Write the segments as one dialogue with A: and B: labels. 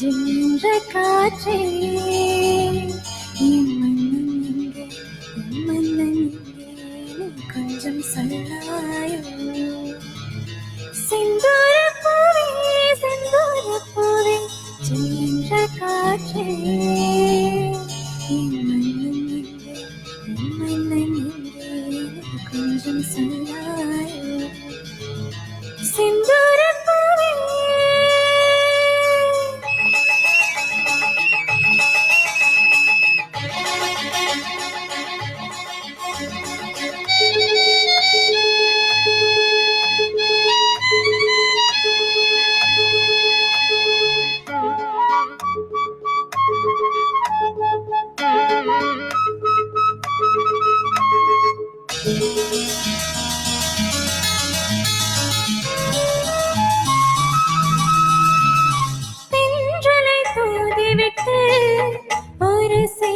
A: சென்ற காற்றே கொஞ்சம் சொல்லாயோ. செந்தூர பூவே செந்தூர பூவே சென்ற காற்றே கொஞ்சம் சொல்லாயோ. say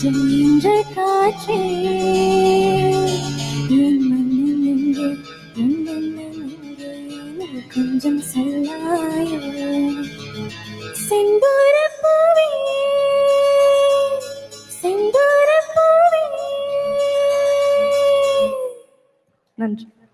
A: ஜென்ற காற்றே கொஞ்சம் சொல்லாயோ. செந்தூர பூவே செந்தூர பூவே. நன்றி.